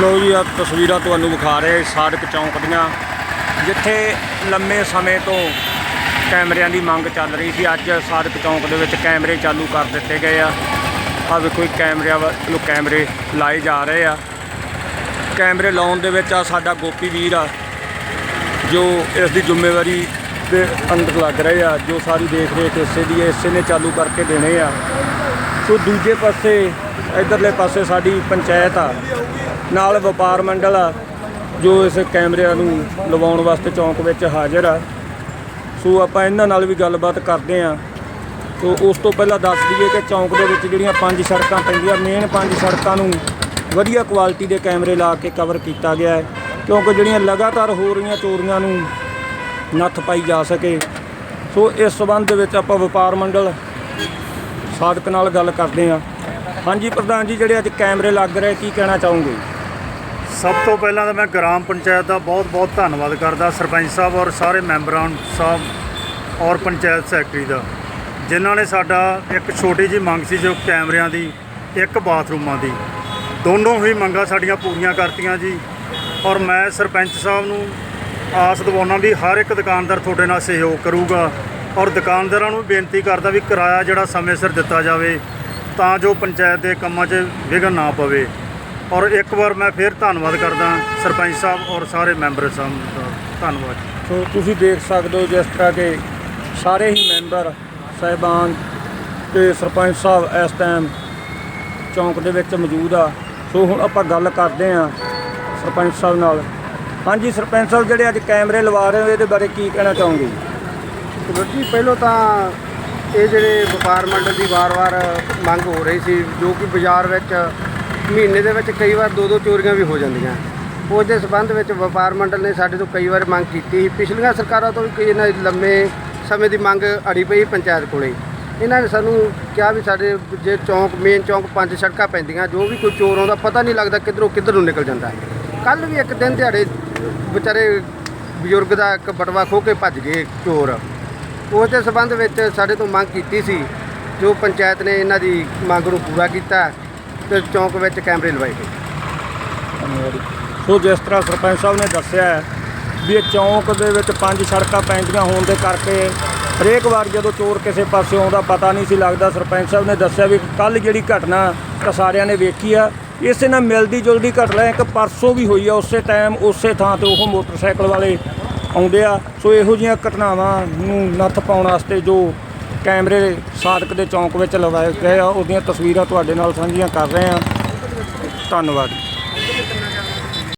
ਲੋ ਜੀ ਆ ਤਸਵੀਰਾਂ ਤੁਹਾਨੂੰ ਵਿਖਾ ਰਹੇ ਸਾਦਕ ਚੌਂਕ ਦੀਆਂ। ਜਿੱਥੇ ਲੰਮੇ ਸਮੇਂ ਤੋਂ ਕੈਮਰਿਆਂ ਦੀ ਮੰਗ ਚੱਲ ਰਹੀ ਸੀ ਅੱਜ ਸਾਦਕ ਚੌਂਕ ਦੇ ਵਿੱਚ ਕੈਮਰੇ ਚਾਲੂ ਕਰ ਦਿੱਤੇ ਗਏ ਆ। ਆ ਵੇਖੋ ਕੈਮਰਿਆਂ ਵੱਲੋਂ ਕੈਮਰੇ ਲਾਏ ਜਾ ਰਹੇ ਆ। ਕੈਮਰੇ ਲਾਉਣ ਦੇ ਵਿੱਚ ਆ ਸਾਡਾ ਗੋਪੀ ਵੀਰ ਆ ਜੋ ਇਸ ਦੀ ਜ਼ਿੰਮੇਵਾਰੀ ਦੇ ਅੰਦਰ ਲੱਗ ਰਹੇ ਆ ਜੋ ਸਾਰੀ ਦੇਖ ਰੇਖ ਇਸੇ ਦੀ ਹੈ, ਇਸੇ ਨੇ ਚਾਲੂ ਕਰਕੇ ਦੇਣੇ ਆ। ਸੋ ਦੂਜੇ ਪਾਸੇ, ਇਧਰਲੇ ਪਾਸੇ ਸਾਡੀ ਪੰਚਾਇਤ ਆ, ਨਾਲ ਵਪਾਰ ਮੰਡਲ ਆ, ਜੋ ਇਸ ਕੈਮਰਿਆਂ ਨੂੰ ਲਵਾਉਣ ਵਾਸਤੇ ਚੌਂਕ ਵਿੱਚ ਹਾਜ਼ਰ ਆ। ਸੋ ਆਪਾਂ ਇਹਨਾਂ ਨਾਲ ਵੀ ਗੱਲਬਾਤ ਕਰਦੇ ਆ। ਸੋ ਉਸ ਤੋਂ ਪਹਿਲਾਂ ਦੱਸ ਦਈਏ ਕਿ ਚੌਂਕ ਦੇ ਵਿੱਚ ਜਿਹੜੀਆਂ ਪੰਜ ਸੜਕਾਂ ਪੈਂਦੀਆਂ ਮੇਨ ਪੰਜ ਸੜਕਾਂ ਨੂੰ ਵਧੀਆ ਕੁਆਲਿਟੀ ਦੇ ਕੈਮਰੇ ਲਾ ਕੇ ਕਵਰ ਕੀਤਾ ਗਿਆ ਹੈ, ਕਿਉਂਕਿ ਜਿਹੜੀਆਂ ਲਗਾਤਾਰ ਹੋ ਰਹੀਆਂ ਚੋਰੀਆਂ ਨੂੰ ਨੱਥ ਪਾਈ ਜਾ ਸਕੇ। ਸੋ ਇਸ ਸਬੰਧ ਦੇ ਵਿੱਚ ਆਪਾਂ ਵਪਾਰ ਮੰਡਲ ਸਾਧਕ ਨਾਲ ਗੱਲ ਕਰਦੇ ਹਾਂ। ਹਾਂਜੀ ਪ੍ਰਧਾਨ ਜੀ, ਜਿਹੜੇ ਅੱਜ ਕੈਮਰੇ ਲੱਗ ਰਹੇ, ਕੀ ਕਹਿਣਾ ਚਾਹੋਗੇ? ਸਭ ਤੋਂ ਪਹਿਲਾਂ ਤਾਂ ਮੈਂ ਗ੍ਰਾਮ ਪੰਚਾਇਤ ਦਾ ਬਹੁਤ-ਬਹੁਤ ਧੰਨਵਾਦ ਕਰਦਾ, ਸਰਪੰਚ ਸਾਹਿਬ ਔਰ ਸਾਰੇ ਮੈਂਬਰਾਂ ਸਾਹਿਬ ਔਰ ਪੰਚਾਇਤ ਸੈਕਟਰੀ ਦਾ, ਜਿਨ੍ਹਾਂ ਨੇ ਸਾਡਾ ਇੱਕ ਛੋਟੀ ਜੀ ਮੰਗ ਸੀ ਜੋ ਕੈਮਰਿਆਂ ਦੀ, ਇੱਕ ਬਾਥਰੂਮਾਂ ਦੀ। ਦੋਨੋਂ ਹੀ ਮੰਗਾਂ ਸਾਡੀਆਂ ਪੂਰੀਆਂ ਕਰਤੀਆਂ ਜੀ। ਔਰ ਮੈਂ ਸਰਪੰਚ ਸਾਹਿਬ ਨੂੰ ਆਸ ਦਿਵਾਉਣਾ ਵੀ ਹਰ ਇੱਕ ਦੁਕਾਨਦਾਰ ਤੁਹਾਡੇ ਨਾਲ ਸਹਿਯੋਗ ਕਰੂਗਾ। ਔਰ ਦੁਕਾਨਦਾਰਾਂ ਨੂੰ ਬੇਨਤੀ ਕਰਦਾ ਵੀ ਕਿਰਾਇਆ ਜਿਹੜਾ ਸਮੇਂ ਸਿਰ ਦਿੱਤਾ ਜਾਵੇ, ਤਾਂ ਜੋ ਪੰਚਾਇਤ ਦੇ ਕੰਮਾਂ 'ਚ ਵਿਘਨ ਨਾ ਪਵੇ। ਔਰ ਇੱਕ ਵਾਰ ਮੈਂ ਫਿਰ ਧੰਨਵਾਦ ਕਰਦਾ ਸਰਪੰਚ ਸਾਹਿਬ ਔਰ ਸਾਰੇ ਮੈਂਬਰ ਸਾਹਿਬ ਦਾ ਧੰਨਵਾਦ। ਸੋ ਤੁਸੀਂ ਦੇਖ ਸਕਦੇ ਹੋ ਜਿਸ ਤਰ੍ਹਾਂ ਕਿ ਸਾਰੇ ਹੀ ਮੈਂਬਰ, ਸਹਿਬਾਨ ਤੇ ਸਰਪੰਚ ਸਾਹਿਬ ਇਸ ਟਾਈਮ ਚੌਂਕ ਦੇ ਵਿੱਚ ਮੌਜੂਦ ਆ। ਸੋ ਹੁਣ ਆਪਾਂ ਗੱਲ ਕਰਦੇ ਹਾਂ ਸਰਪੰਚ ਸਾਹਿਬ ਨਾਲ। ਹਾਂਜੀ, ਸਰਪੰਚ ਸਾਹਿਬ, ਜਿਹੜੇ ਅੱਜ ਕੈਮਰੇ ਲਵਾ ਰਹੇ ਹੋ, ਇਹਦੇ ਬਾਰੇ ਕੀ ਕਹਿਣਾ ਚਾਹੋਗੇ? ਵੀਰ ਜੀ ਪਹਿਲਾਂ ਤਾਂ ਇਹ ਜਿਹੜੇ ਵਪਾਰ ਮੰਡਲ ਦੀ ਵਾਰ-ਵਾਰ ਮੰਗ ਹੋ ਰਹੀ ਸੀ, ਜੋ ਕਿ ਬਾਜ਼ਾਰ ਵਿੱਚ ਮਹੀਨੇ ਦੇ ਵਿੱਚ ਕਈ ਵਾਰ ਦੋ ਦੋ ਚੋਰੀਆਂ ਵੀ ਹੋ ਜਾਂਦੀਆਂ। ਉਸ ਦੇ ਸਬੰਧ ਵਿੱਚ ਵਪਾਰ ਮੰਡਲ ਨੇ ਸਾਡੇ ਤੋਂ ਕਈ ਵਾਰ ਮੰਗ ਕੀਤੀ ਪਿਛਲੀਆਂ ਸਰਕਾਰਾਂ ਤੋਂ ਵੀ ਕਈ ਇਹਨਾਂ ਲੰਮੇ ਸਮੇਂ ਦੀ ਮੰਗ ਅੜੀ ਪਈ ਪੰਚਾਇਤ ਕੋਲੇ। ਇਹਨਾਂ ਨੇ ਸਾਨੂੰ ਕਿਹਾ ਵੀ ਸਾਡੇ ਜੇ ਚੌਂਕ ਮੇਨ ਚੌਂਕ ਪੰਜ ਸੜਕਾਂ ਪੈਂਦੀਆਂ, ਜੋ ਵੀ ਕੋਈ ਚੋਰ ਆਉਂਦਾ, ਪਤਾ ਨਹੀਂ ਲੱਗਦਾ ਕਿੱਧਰੋਂ ਕਿੱਧਰ ਨੂੰ ਨਿਕਲ ਜਾਂਦਾ। ਕੱਲ ਵੀ ਇੱਕ ਦਿਨ ਦਿਹਾੜੇ ਵਿਚਾਰੇ ਬਜ਼ੁਰਗ ਦਾ ਇੱਕ ਬਟਵਾ ਖੋ ਕੇ ਭੱਜ ਗਏ ਚੋਰ। ਉਸ ਦੇ ਸਬੰਧ ਵਿੱਚ ਸਾਡੇ ਤੋਂ ਮੰਗ ਕੀਤੀ ਸੀ, ਜੋ ਪੰਚਾਇਤ ਨੇ ਇਹਨਾਂ ਦੀ ਮੰਗ ਨੂੰ ਪੂਰਾ ਕੀਤਾ ਤੇ ਚੌਂਕ ਵਿੱਚ ਕੈਮਰੇ ਲਵਾਏ ਗਏ। ਧੰਨਵਾਦ ਸੋ ਜਿਸ ਤਰ੍ਹਾਂ ਸਰਪੰਚ ਸਾਹਿਬ ਨੇ ਦੱਸਿਆ ਹੈ ਵੀ ਇਹ ਚੌਂਕ ਦੇ ਵਿੱਚ ਪੰਜ ਸੜਕਾਂ ਪੈਂਦੀਆਂ ਹੋਣ ਦੇ ਕਰਕੇ ਹਰੇਕ ਵਾਰ ਜਦੋਂ ਚੋਰ ਕਿਸੇ ਪਾਸੇ ਆਉਂਦਾ, ਪਤਾ ਨਹੀਂ ਸੀ ਲੱਗਦਾ। ਸਰਪੰਚ ਸਾਹਿਬ ਨੇ ਦੱਸਿਆ ਵੀ ਕੱਲ ਜਿਹੜੀ ਘਟਨਾ ਤਾਂ ਸਾਰਿਆਂ ਨੇ ਵੇਖੀ ਆ। ਇਸੇ ਨਾਲ ਮਿਲਦੀ ਜੁਲਦੀ ਘਟਨਾ ਇੱਕ ਪਰਸੋਂ ਵੀ ਹੋਈ ਆ। ਉਸੇ ਟਾਈਮ ਉਸੇ ਥਾਂ ਤੇ ਉਹ ਮੋਟਰਸਾਈਕਲ ਵਾਲੇ ਆਉਂਦੇ ਆ। ਸੋ ਇਹੋ ਜਿਹੀਆਂ ਘਟਨਾਵਾਂ ਨੂੰ ਨੱਥ ਪਾਉਣ ਵਾਸਤੇ ਜੋ ਕੈਮਰੇ ਸਾਦਕ ਦੇ ਚੌਂਕ ਵਿੱਚ ਲਗਾਏ ਗਏ ਆ, ਉਹਦੀਆਂ ਤਸਵੀਰਾਂ ਤੁਹਾਡੇ ਨਾਲ ਸਾਂਝੀਆਂ ਕਰ ਰਹੇ ਆ। ਧੰਨਵਾਦ।